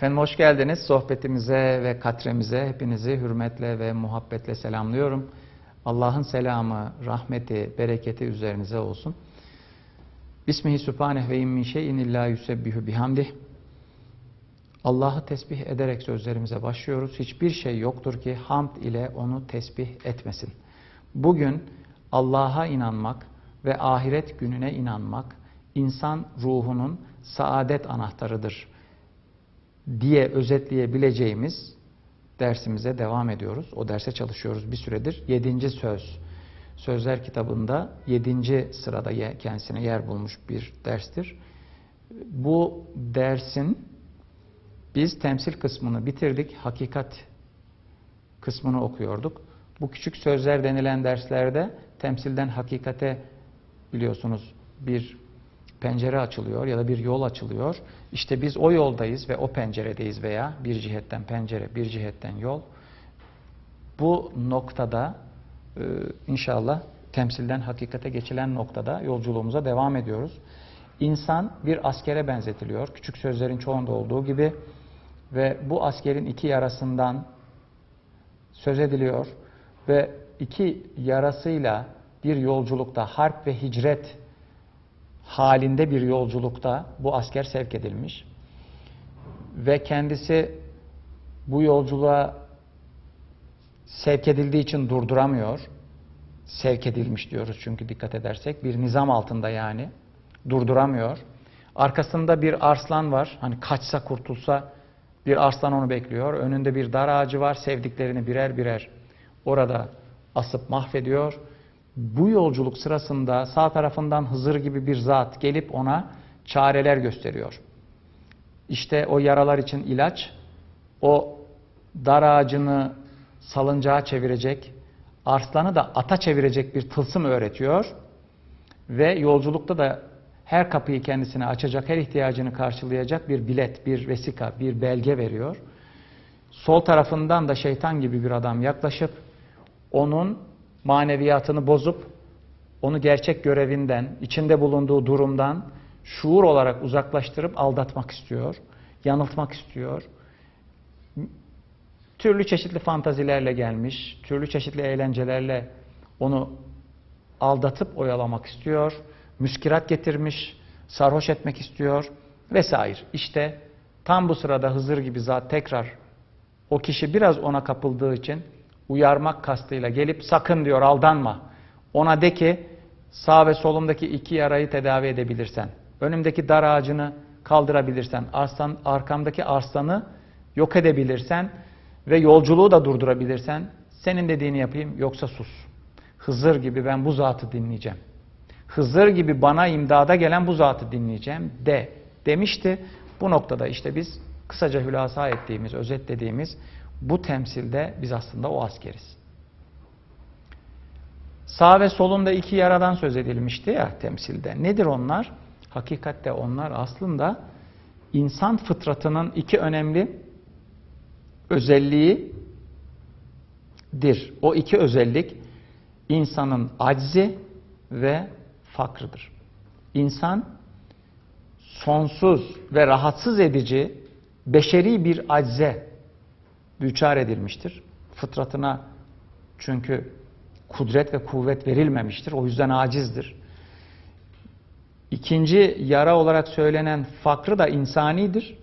Efendim hoş geldiniz sohbetimize ve katremize. Hepinizi hürmetle ve muhabbetle selamlıyorum. Allah'ın selamı, rahmeti, bereketi üzerinize olsun. Bismihi sübhaneh ve immin şeyin illa yusebbihu bihamdih. Allah'ı tesbih ederek sözlerimize başlıyoruz. Hiçbir şey yoktur ki hamd ile onu tesbih etmesin. Bugün Allah'a inanmak ve ahiret gününe inanmak insan ruhunun saadet anahtarıdır diye özetleyebileceğimiz dersimize devam ediyoruz. O derse çalışıyoruz bir süredir. Yedinci söz. Sözler kitabında yedinci sırada kendisine yer bulmuş bir derstir. Bu dersin biz temsil kısmını bitirdik. Hakikat kısmını okuyorduk. Bu küçük sözler denilen derslerde temsilden hakikate biliyorsunuz bir pencere açılıyor ya da bir yol açılıyor. İşte biz o yoldayız ve o penceredeyiz veya bir cihetten pencere, bir cihetten yol. Bu noktada e, inşallah temsilden hakikate geçilen noktada yolculuğumuza devam ediyoruz. İnsan bir askere benzetiliyor. Küçük sözlerin çoğunda olduğu gibi ve bu askerin iki yarasından söz ediliyor ve iki yarasıyla bir yolculukta harp ve hicret halinde bir yolculukta bu asker sevk edilmiş. Ve kendisi bu yolculuğa sevk edildiği için durduramıyor. Sevk edilmiş diyoruz çünkü dikkat edersek. Bir nizam altında yani. Durduramıyor. Arkasında bir arslan var. Hani kaçsa kurtulsa bir arslan onu bekliyor. Önünde bir dar ağacı var. Sevdiklerini birer birer orada asıp mahvediyor bu yolculuk sırasında sağ tarafından Hızır gibi bir zat gelip ona çareler gösteriyor. İşte o yaralar için ilaç, o dar ağacını salıncağa çevirecek, arslanı da ata çevirecek bir tılsım öğretiyor. Ve yolculukta da her kapıyı kendisine açacak, her ihtiyacını karşılayacak bir bilet, bir vesika, bir belge veriyor. Sol tarafından da şeytan gibi bir adam yaklaşıp onun maneviyatını bozup onu gerçek görevinden, içinde bulunduğu durumdan şuur olarak uzaklaştırıp aldatmak istiyor, yanıltmak istiyor. Türlü çeşitli fantazilerle gelmiş, türlü çeşitli eğlencelerle onu aldatıp oyalamak istiyor, müskirat getirmiş, sarhoş etmek istiyor vesaire. İşte tam bu sırada Hızır gibi zat tekrar o kişi biraz ona kapıldığı için uyarmak kastıyla gelip sakın diyor aldanma. Ona de ki sağ ve solumdaki iki yarayı tedavi edebilirsen, önümdeki dar ağacını kaldırabilirsen, arslan, arkamdaki arslanı yok edebilirsen ve yolculuğu da durdurabilirsen senin dediğini yapayım yoksa sus. Hızır gibi ben bu zatı dinleyeceğim. Hızır gibi bana imdada gelen bu zatı dinleyeceğim de demişti. Bu noktada işte biz kısaca hülasa ettiğimiz, özetlediğimiz bu temsilde biz aslında o askeriz. Sağ ve solunda iki yaradan söz edilmişti ya temsilde. Nedir onlar? Hakikatte onlar aslında insan fıtratının iki önemli özelliğidir. O iki özellik insanın aczi ve fakrıdır. İnsan sonsuz ve rahatsız edici beşeri bir acze düçar edilmiştir. Fıtratına çünkü kudret ve kuvvet verilmemiştir. O yüzden acizdir. İkinci yara olarak söylenen fakrı da insanidir.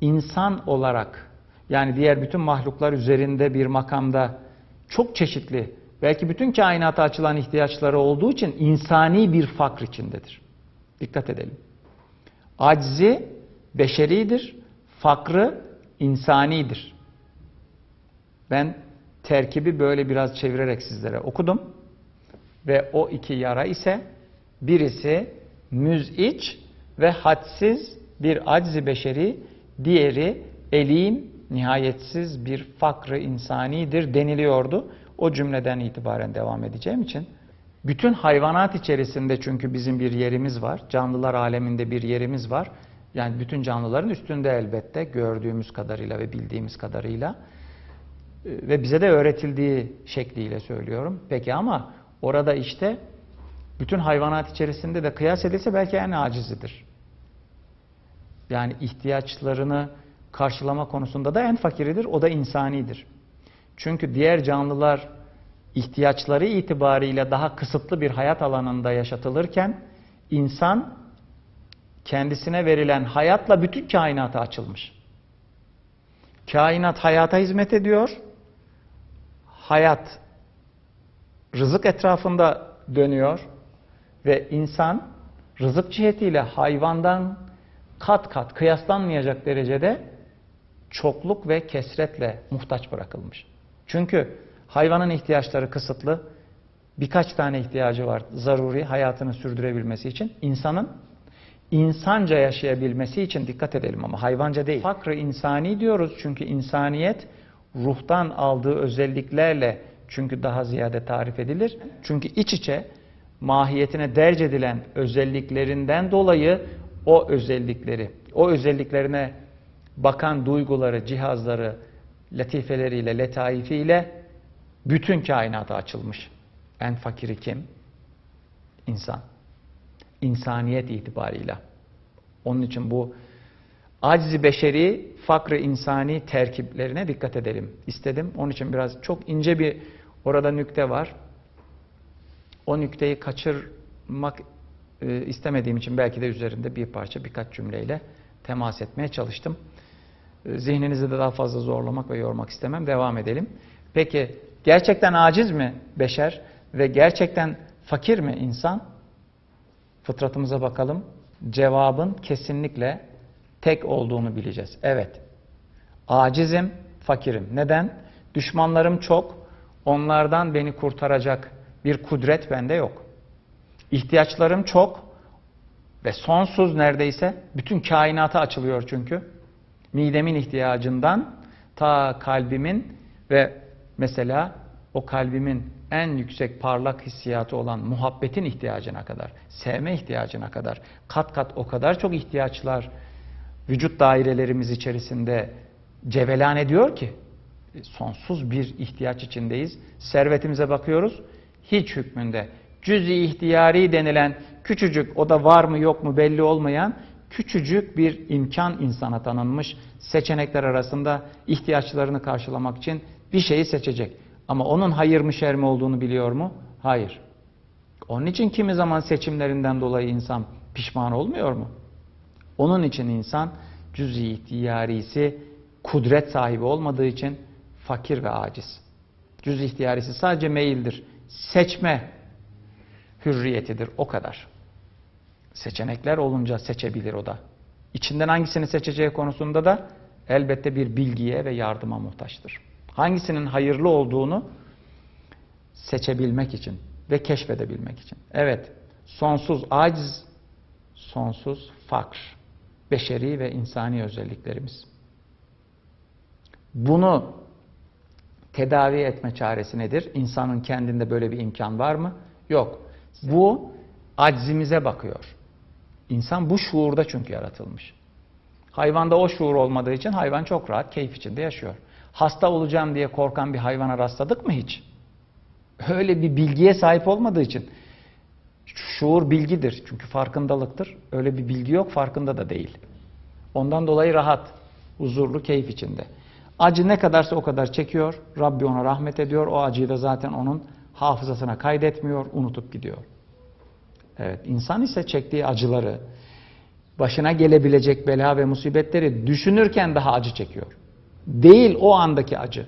İnsan olarak yani diğer bütün mahluklar üzerinde bir makamda çok çeşitli belki bütün kainata açılan ihtiyaçları olduğu için insani bir fakr içindedir. Dikkat edelim. Aczi beşeridir, fakrı insanidir. Ben terkibi böyle biraz çevirerek sizlere okudum. Ve o iki yara ise birisi müziç ve hadsiz bir aczi beşeri, diğeri elim nihayetsiz bir fakrı insanidir deniliyordu. O cümleden itibaren devam edeceğim için. Bütün hayvanat içerisinde çünkü bizim bir yerimiz var. Canlılar aleminde bir yerimiz var. Yani bütün canlıların üstünde elbette gördüğümüz kadarıyla ve bildiğimiz kadarıyla ve bize de öğretildiği şekliyle söylüyorum. Peki ama orada işte bütün hayvanat içerisinde de kıyas edilse belki en acizidir. Yani ihtiyaçlarını karşılama konusunda da en fakiridir. O da insanidir. Çünkü diğer canlılar ihtiyaçları itibariyle daha kısıtlı bir hayat alanında yaşatılırken insan kendisine verilen hayatla bütün kainata açılmış. Kainat hayata hizmet ediyor. Hayat rızık etrafında dönüyor ve insan rızık cihetiyle hayvandan kat kat kıyaslanmayacak derecede çokluk ve kesretle muhtaç bırakılmış. Çünkü hayvanın ihtiyaçları kısıtlı. Birkaç tane ihtiyacı var zaruri hayatını sürdürebilmesi için. İnsanın insanca yaşayabilmesi için dikkat edelim ama hayvanca değil. Fakr insani diyoruz çünkü insaniyet ruhtan aldığı özelliklerle çünkü daha ziyade tarif edilir. Çünkü iç içe mahiyetine derc edilen özelliklerinden dolayı o özellikleri, o özelliklerine bakan duyguları, cihazları, latifeleriyle, letaifiyle bütün kainata açılmış. En fakiri kim? İnsan. İnsaniyet itibarıyla. Onun için bu acizi beşeri, fakr insani terkiplerine dikkat edelim istedim. Onun için biraz çok ince bir orada nükte var. O nükteyi kaçırmak e, istemediğim için belki de üzerinde bir parça birkaç cümleyle temas etmeye çalıştım. E, zihninizi de daha fazla zorlamak ve yormak istemem. Devam edelim. Peki gerçekten aciz mi beşer ve gerçekten fakir mi insan? Fıtratımıza bakalım. Cevabın kesinlikle tek olduğunu bileceğiz. Evet. Acizim, fakirim. Neden? Düşmanlarım çok. Onlardan beni kurtaracak bir kudret bende yok. İhtiyaçlarım çok ve sonsuz neredeyse bütün kainata açılıyor çünkü. Midemin ihtiyacından ta kalbimin ve mesela o kalbimin en yüksek parlak hissiyatı olan muhabbetin ihtiyacına kadar, sevme ihtiyacına kadar, kat kat o kadar çok ihtiyaçlar vücut dairelerimiz içerisinde cevelan ediyor ki sonsuz bir ihtiyaç içindeyiz. Servetimize bakıyoruz, hiç hükmünde cüz-i ihtiyari denilen küçücük, o da var mı yok mu belli olmayan küçücük bir imkan insana tanınmış. Seçenekler arasında ihtiyaçlarını karşılamak için bir şeyi seçecek. Ama onun hayır mı şer mi olduğunu biliyor mu? Hayır. Onun için kimi zaman seçimlerinden dolayı insan pişman olmuyor mu? Onun için insan cüz-i ihtiyarisi kudret sahibi olmadığı için fakir ve aciz. Cüz ihtiyarisi sadece meyildir. Seçme hürriyetidir. O kadar. Seçenekler olunca seçebilir o da. İçinden hangisini seçeceği konusunda da elbette bir bilgiye ve yardıma muhtaçtır. Hangisinin hayırlı olduğunu seçebilmek için ve keşfedebilmek için. Evet, sonsuz aciz, sonsuz fakr, beşeri ve insani özelliklerimiz. Bunu tedavi etme çaresi nedir? İnsanın kendinde böyle bir imkan var mı? Yok. Bu aczimize bakıyor. İnsan bu şuurda çünkü yaratılmış. Hayvanda o şuur olmadığı için hayvan çok rahat, keyif içinde yaşıyor. Hasta olacağım diye korkan bir hayvana rastladık mı hiç? Öyle bir bilgiye sahip olmadığı için. Şuur bilgidir çünkü farkındalıktır. Öyle bir bilgi yok, farkında da değil. Ondan dolayı rahat, huzurlu, keyif içinde. Acı ne kadarsa o kadar çekiyor. Rabbi ona rahmet ediyor. O acıyı da zaten onun hafızasına kaydetmiyor, unutup gidiyor. Evet, insan ise çektiği acıları, başına gelebilecek bela ve musibetleri düşünürken daha acı çekiyor. Değil o andaki acı.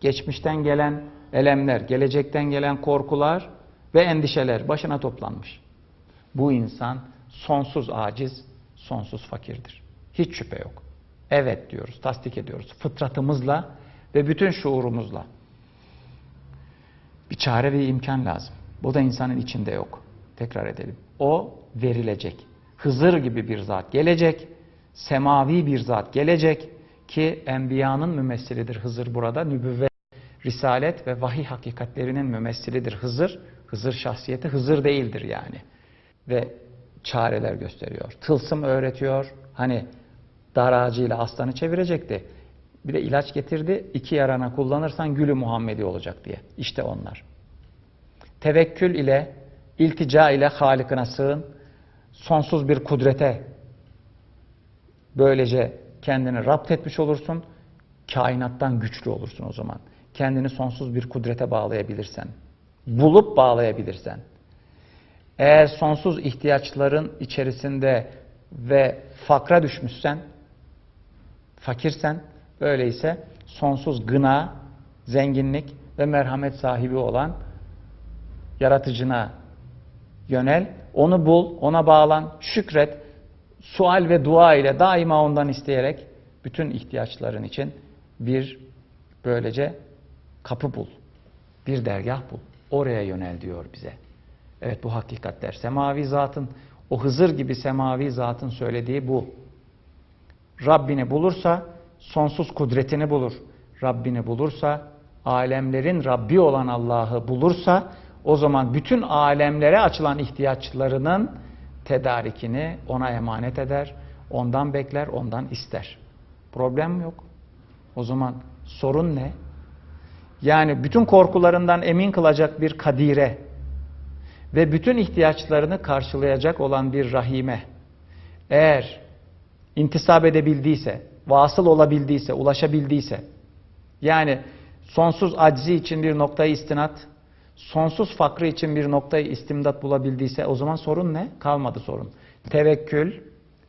Geçmişten gelen elemler, gelecekten gelen korkular ve endişeler başına toplanmış. Bu insan sonsuz aciz, sonsuz fakirdir. Hiç şüphe yok. Evet diyoruz, tasdik ediyoruz. Fıtratımızla ve bütün şuurumuzla. Bir çare ve imkan lazım. Bu da insanın içinde yok. Tekrar edelim. O verilecek. Hızır gibi bir zat gelecek. Semavi bir zat gelecek ki enbiyanın mümessilidir Hızır burada. Nübüvvet, risalet ve vahiy hakikatlerinin mümessilidir Hızır. Hızır şahsiyeti Hızır değildir yani. Ve çareler gösteriyor. Tılsım öğretiyor. Hani dar ağacıyla aslanı çevirecekti. Bir de ilaç getirdi. İki yarana kullanırsan gülü Muhammedi olacak diye. İşte onlar. Tevekkül ile, iltica ile Halık'ına sığın. Sonsuz bir kudrete böylece kendini rapt etmiş olursun. Kainattan güçlü olursun o zaman. Kendini sonsuz bir kudrete bağlayabilirsen, bulup bağlayabilirsen. Eğer sonsuz ihtiyaçların içerisinde ve fakra düşmüşsen, fakirsen, öyleyse sonsuz gına, zenginlik ve merhamet sahibi olan yaratıcına yönel, onu bul, ona bağlan, şükret, sual ve dua ile daima ondan isteyerek bütün ihtiyaçların için bir böylece kapı bul, bir dergah bul. Oraya yönel diyor bize. Evet bu hakikatler. Semavi zatın, o Hızır gibi semavi zatın söylediği bu. Rabbini bulursa sonsuz kudretini bulur. Rabbini bulursa, alemlerin Rabbi olan Allah'ı bulursa o zaman bütün alemlere açılan ihtiyaçlarının tedarikini ona emanet eder. Ondan bekler, ondan ister. Problem yok. O zaman sorun ne? Yani bütün korkularından emin kılacak bir kadire ve bütün ihtiyaçlarını karşılayacak olan bir rahime eğer intisap edebildiyse, vasıl olabildiyse, ulaşabildiyse yani sonsuz aczi için bir noktayı istinat, sonsuz fakrı için bir noktayı istimdat bulabildiyse o zaman sorun ne? Kalmadı sorun. Tevekkül,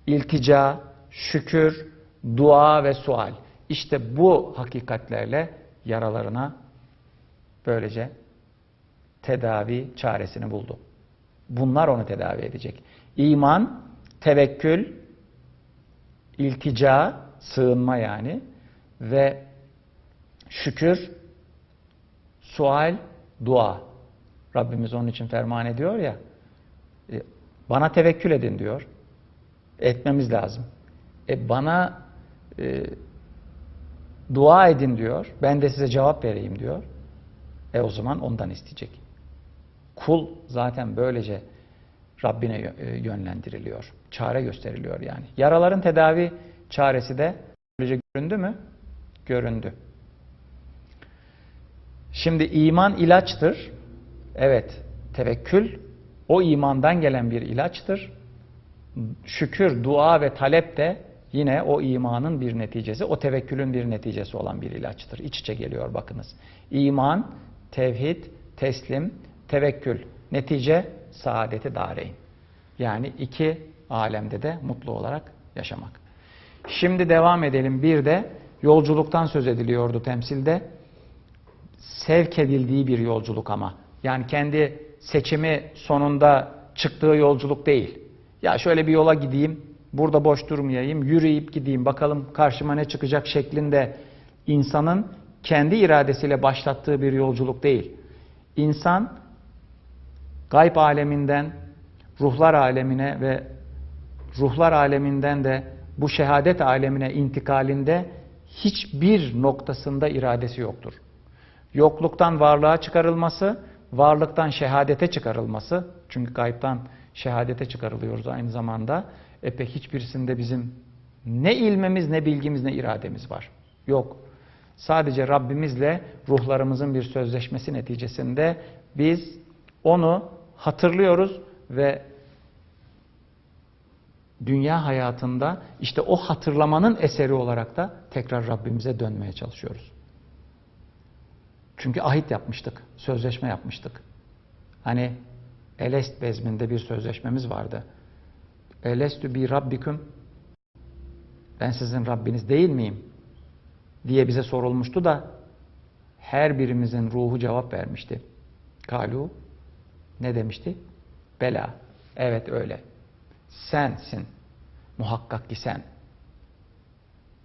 iltica, şükür, dua ve sual. İşte bu hakikatlerle yaralarına böylece tedavi çaresini buldu. Bunlar onu tedavi edecek. İman, tevekkül, iltica, sığınma yani ve şükür, sual, dua. Rabbimiz onun için ferman ediyor ya, e, bana tevekkül edin diyor. Etmemiz lazım. E bana e, dua edin diyor. Ben de size cevap vereyim diyor. E o zaman ondan isteyecek. Kul zaten böylece Rabbine e, yönlendiriliyor. Çare gösteriliyor yani. Yaraların tedavi çaresi de böylece göründü mü? Göründü. Şimdi iman ilaçtır. Evet, tevekkül o imandan gelen bir ilaçtır. Şükür, dua ve talep de yine o imanın bir neticesi, o tevekkülün bir neticesi olan bir ilaçtır. İç içe geliyor bakınız. İman, tevhid, teslim, tevekkül. Netice saadeti dareyn. Yani iki alemde de mutlu olarak yaşamak. Şimdi devam edelim. Bir de yolculuktan söz ediliyordu temsilde. Sevk edildiği bir yolculuk ama. Yani kendi seçimi sonunda çıktığı yolculuk değil. Ya şöyle bir yola gideyim, burada boş durmayayım, yürüyüp gideyim, bakalım karşıma ne çıkacak şeklinde insanın kendi iradesiyle başlattığı bir yolculuk değil. İnsan gayb aleminden ruhlar alemine ve ruhlar aleminden de bu şehadet alemine intikalinde hiçbir noktasında iradesi yoktur. Yokluktan varlığa çıkarılması, varlıktan şehadete çıkarılması, çünkü gaybtan şehadete çıkarılıyoruz aynı zamanda. E pek hiçbirisinde bizim ne ilmimiz, ne bilgimiz, ne irademiz var. Yok. Sadece Rabbimizle ruhlarımızın bir sözleşmesi neticesinde biz onu hatırlıyoruz ve dünya hayatında işte o hatırlamanın eseri olarak da tekrar Rabbimize dönmeye çalışıyoruz. Çünkü ahit yapmıştık, sözleşme yapmıştık. Hani Elest bezminde bir sözleşmemiz vardı. Elestü bi rabbiküm ben sizin Rabbiniz değil miyim? diye bize sorulmuştu da her birimizin ruhu cevap vermişti. Kalu ne demişti? Bela. Evet öyle. Sensin. Muhakkak ki sen.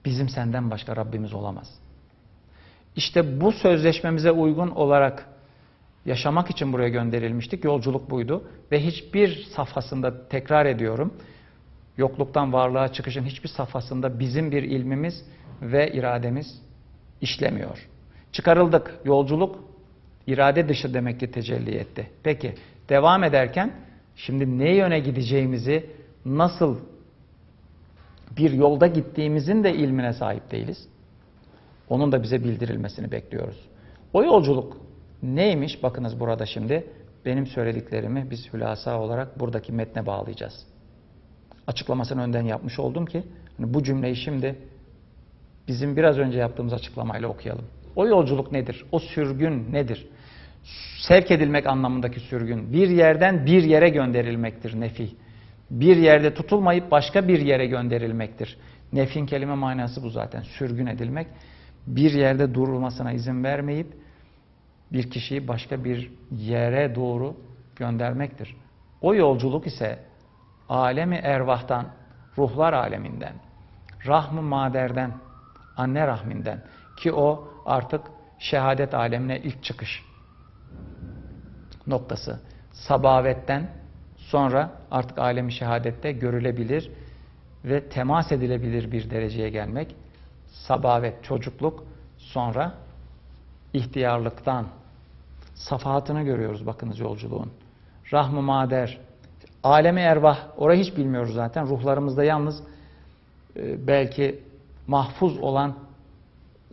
Bizim senden başka Rabbimiz olamaz. İşte bu sözleşmemize uygun olarak yaşamak için buraya gönderilmiştik. Yolculuk buydu. Ve hiçbir safhasında tekrar ediyorum. Yokluktan varlığa çıkışın hiçbir safhasında bizim bir ilmimiz ve irademiz işlemiyor. Çıkarıldık. Yolculuk irade dışı demek ki tecelli etti. Peki devam ederken şimdi ne yöne gideceğimizi nasıl bir yolda gittiğimizin de ilmine sahip değiliz. Onun da bize bildirilmesini bekliyoruz. O yolculuk neymiş? Bakınız burada şimdi benim söylediklerimi biz hülasa olarak buradaki metne bağlayacağız. Açıklamasını önden yapmış oldum ki hani bu cümleyi şimdi bizim biraz önce yaptığımız açıklamayla okuyalım. O yolculuk nedir? O sürgün nedir? Sevk edilmek anlamındaki sürgün. Bir yerden bir yere gönderilmektir nefi. Bir yerde tutulmayıp başka bir yere gönderilmektir. Nefin kelime manası bu zaten. Sürgün edilmek. Bir yerde durulmasına izin vermeyip bir kişiyi başka bir yere doğru göndermektir. O yolculuk ise alemi ervahtan, ruhlar aleminden, rahm-ı maderden, anne rahminden ki o artık şehadet alemine ilk çıkış noktası. Sabavetten sonra artık alemi şehadette görülebilir ve temas edilebilir bir dereceye gelmek. Sabavet, çocukluk, sonra ihtiyarlıktan safahatını görüyoruz bakınız yolculuğun. Rahm-ı mader, alemi ervah, orayı hiç bilmiyoruz zaten. Ruhlarımızda yalnız e, belki mahfuz olan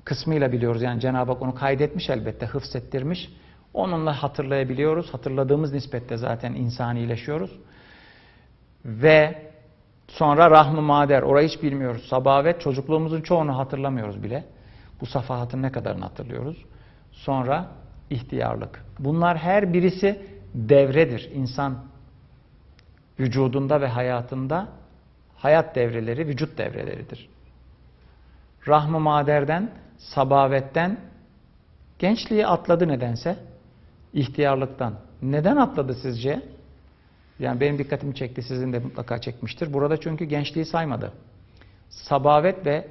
kısmıyla biliyoruz. Yani Cenab-ı Hak onu kaydetmiş elbette, hıfzettirmiş. Onunla hatırlayabiliyoruz. Hatırladığımız nispette zaten insanileşiyoruz. Ve sonra rahm-ı mader, orayı hiç bilmiyoruz. Sabavet, çocukluğumuzun çoğunu hatırlamıyoruz bile. Bu safahatın ne kadarını hatırlıyoruz. Sonra ihtiyarlık. Bunlar her birisi devredir. İnsan vücudunda ve hayatında hayat devreleri, vücut devreleridir. Rahm-ı maderden, sabavetten gençliği atladı nedense. İhtiyarlıktan. Neden atladı sizce? Yani benim dikkatimi çekti, sizin de mutlaka çekmiştir. Burada çünkü gençliği saymadı. Sabavet ve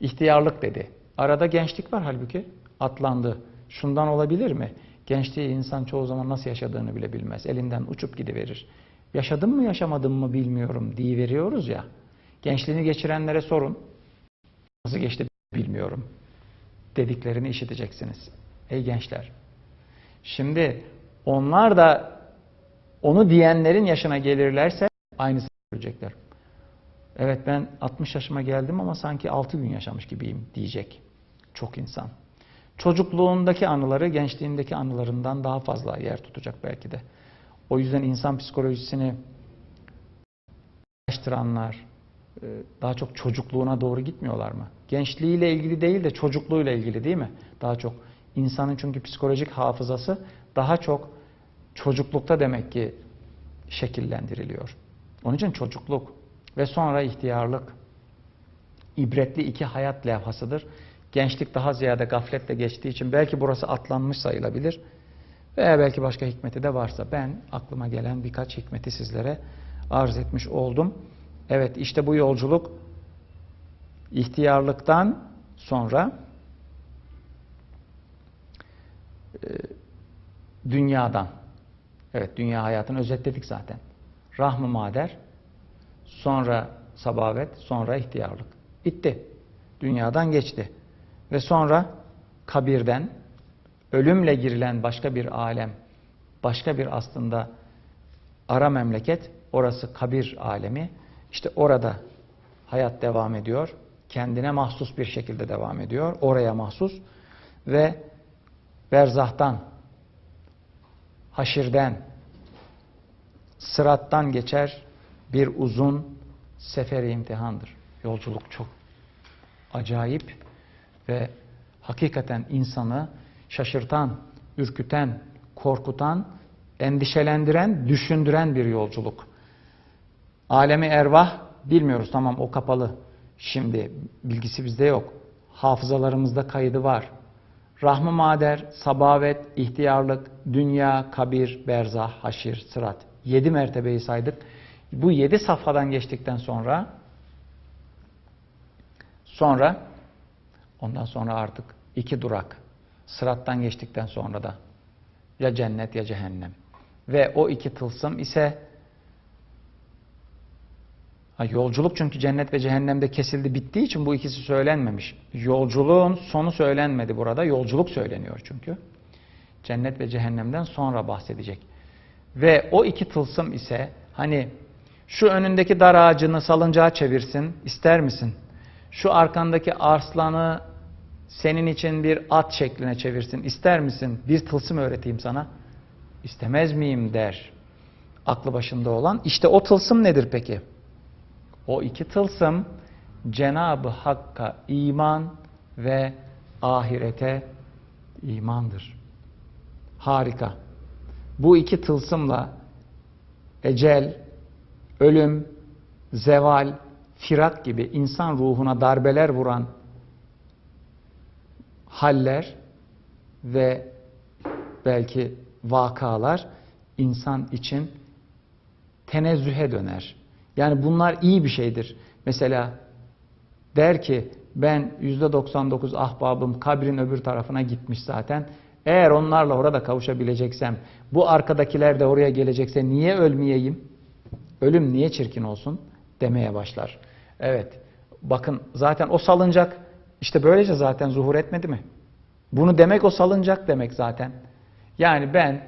ihtiyarlık dedi. Arada gençlik var halbuki. Atlandı. Şundan olabilir mi? Gençliği insan çoğu zaman nasıl yaşadığını bile bilmez. Elinden uçup gidiverir. Yaşadım mı yaşamadım mı bilmiyorum diye veriyoruz ya. Gençliğini geçirenlere sorun. Nasıl geçti bilmiyorum. Dediklerini işiteceksiniz. Ey gençler. Şimdi onlar da onu diyenlerin yaşına gelirlerse aynısını görecekler. Evet ben 60 yaşıma geldim ama sanki 6 gün yaşamış gibiyim diyecek çok insan. Çocukluğundaki anıları gençliğindeki anılarından daha fazla yer tutacak belki de. O yüzden insan psikolojisini araştıranlar e, daha çok çocukluğuna doğru gitmiyorlar mı? Gençliğiyle ilgili değil de çocukluğuyla ilgili değil mi? Daha çok. insanın çünkü psikolojik hafızası daha çok çocuklukta demek ki şekillendiriliyor. Onun için çocukluk ve sonra ihtiyarlık ibretli iki hayat levhasıdır. Gençlik daha ziyade gafletle geçtiği için belki burası atlanmış sayılabilir. Veya belki başka hikmeti de varsa ben aklıma gelen birkaç hikmeti sizlere arz etmiş oldum. Evet işte bu yolculuk ihtiyarlıktan sonra e, dünyadan evet dünya hayatını özetledik zaten. Rahm-ı mader sonra sabavet sonra ihtiyarlık. Bitti. Dünyadan geçti. Ve sonra kabirden ölümle girilen başka bir alem, başka bir aslında ara memleket, orası kabir alemi. İşte orada hayat devam ediyor. Kendine mahsus bir şekilde devam ediyor. Oraya mahsus. Ve berzahtan, haşirden, sırattan geçer bir uzun seferi imtihandır. Yolculuk çok acayip ve hakikaten insanı şaşırtan, ürküten, korkutan, endişelendiren, düşündüren bir yolculuk. Alemi ervah bilmiyoruz tamam o kapalı. Şimdi bilgisi bizde yok. Hafızalarımızda kaydı var. Rahmı mader, sabavet, ihtiyarlık, dünya, kabir, berzah, haşir, sırat. Yedi mertebeyi saydık. Bu yedi safhadan geçtikten sonra sonra ondan sonra artık iki durak. Sırattan geçtikten sonra da ya cennet ya cehennem. Ve o iki tılsım ise yolculuk çünkü cennet ve cehennemde kesildi bittiği için bu ikisi söylenmemiş. Yolculuğun sonu söylenmedi burada. Yolculuk söyleniyor çünkü. Cennet ve cehennemden sonra bahsedecek. Ve o iki tılsım ise hani şu önündeki dar ağacını salıncağa çevirsin ister misin? Şu arkandaki arslanı senin için bir at şekline çevirsin. İster misin? Bir tılsım öğreteyim sana. İstemez miyim der. Aklı başında olan. İşte o tılsım nedir peki? O iki tılsım Cenab-ı Hakk'a iman ve ahirete imandır. Harika. Bu iki tılsımla ecel, ölüm, zeval, firak gibi insan ruhuna darbeler vuran haller ve belki vakalar insan için tenezzühe döner. Yani bunlar iyi bir şeydir. Mesela der ki ben %99 ahbabım kabrin öbür tarafına gitmiş zaten. Eğer onlarla orada kavuşabileceksem, bu arkadakiler de oraya gelecekse niye ölmeyeyim? Ölüm niye çirkin olsun? demeye başlar. Evet, bakın zaten o salıncak işte böylece zaten zuhur etmedi mi? Bunu demek o salıncak demek zaten. Yani ben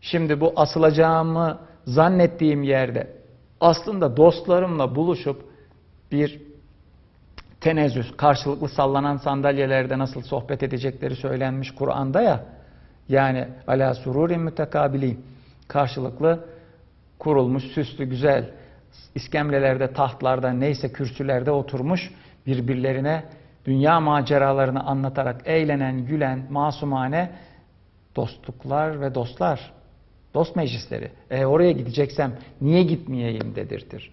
şimdi bu asılacağımı zannettiğim yerde aslında dostlarımla buluşup bir tenezzüs, karşılıklı sallanan sandalyelerde nasıl sohbet edecekleri söylenmiş Kur'an'da ya. Yani ala sururin mütekabilin. Karşılıklı kurulmuş, süslü, güzel iskemlelerde, tahtlarda, neyse kürsülerde oturmuş birbirlerine dünya maceralarını anlatarak eğlenen, gülen, masumane dostluklar ve dostlar. Dost meclisleri. E oraya gideceksem niye gitmeyeyim dedirtir.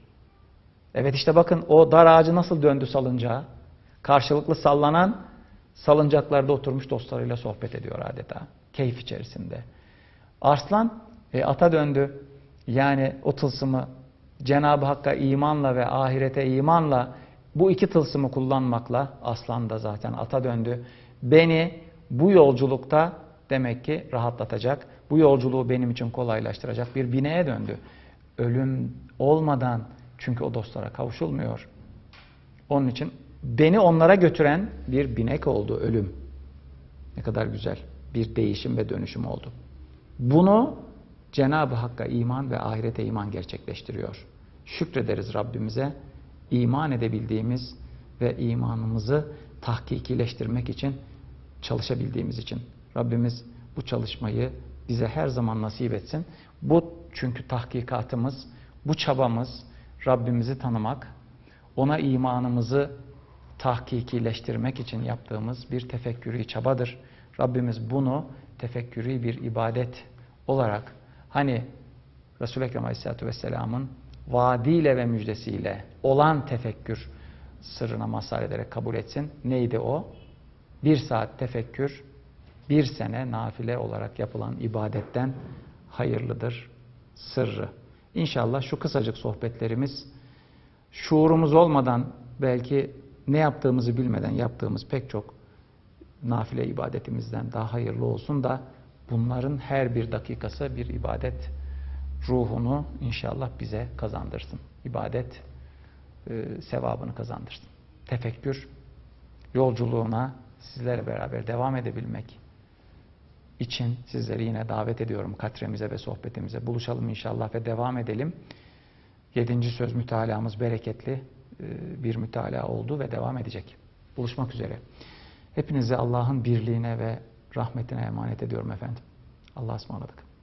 Evet işte bakın o dar ağacı nasıl döndü salıncağa. Karşılıklı sallanan salıncaklarda oturmuş dostlarıyla sohbet ediyor adeta. Keyif içerisinde. Arslan e, ata döndü. Yani o tılsımı Cenab-ı Hakk'a imanla ve ahirete imanla bu iki tılsımı kullanmakla aslan da zaten ata döndü. Beni bu yolculukta demek ki rahatlatacak, bu yolculuğu benim için kolaylaştıracak bir bineğe döndü. Ölüm olmadan çünkü o dostlara kavuşulmuyor. Onun için beni onlara götüren bir binek oldu ölüm. Ne kadar güzel bir değişim ve dönüşüm oldu. Bunu Cenab-ı Hakk'a iman ve ahirete iman gerçekleştiriyor. Şükrederiz Rabbimize iman edebildiğimiz ve imanımızı tahkikileştirmek için çalışabildiğimiz için. Rabbimiz bu çalışmayı bize her zaman nasip etsin. Bu çünkü tahkikatımız, bu çabamız Rabbimizi tanımak, ona imanımızı tahkikileştirmek için yaptığımız bir tefekkürü çabadır. Rabbimiz bunu tefekkürü bir ibadet olarak hani Resul-i Ekrem Aleyhisselatü Vesselam'ın vaadiyle ve müjdesiyle olan tefekkür sırrına mazhar ederek kabul etsin. Neydi o? Bir saat tefekkür, bir sene nafile olarak yapılan ibadetten hayırlıdır sırrı. İnşallah şu kısacık sohbetlerimiz şuurumuz olmadan belki ne yaptığımızı bilmeden yaptığımız pek çok nafile ibadetimizden daha hayırlı olsun da bunların her bir dakikası bir ibadet ruhunu inşallah bize kazandırsın. İbadet e, sevabını kazandırsın. Tefekkür yolculuğuna sizlerle beraber devam edebilmek için sizleri yine davet ediyorum katremize ve sohbetimize. Buluşalım inşallah ve devam edelim. Yedinci söz mütalamız bereketli e, bir mütalaa oldu ve devam edecek. Buluşmak üzere. Hepinizi Allah'ın birliğine ve rahmetine emanet ediyorum efendim. Allah'a ısmarladık.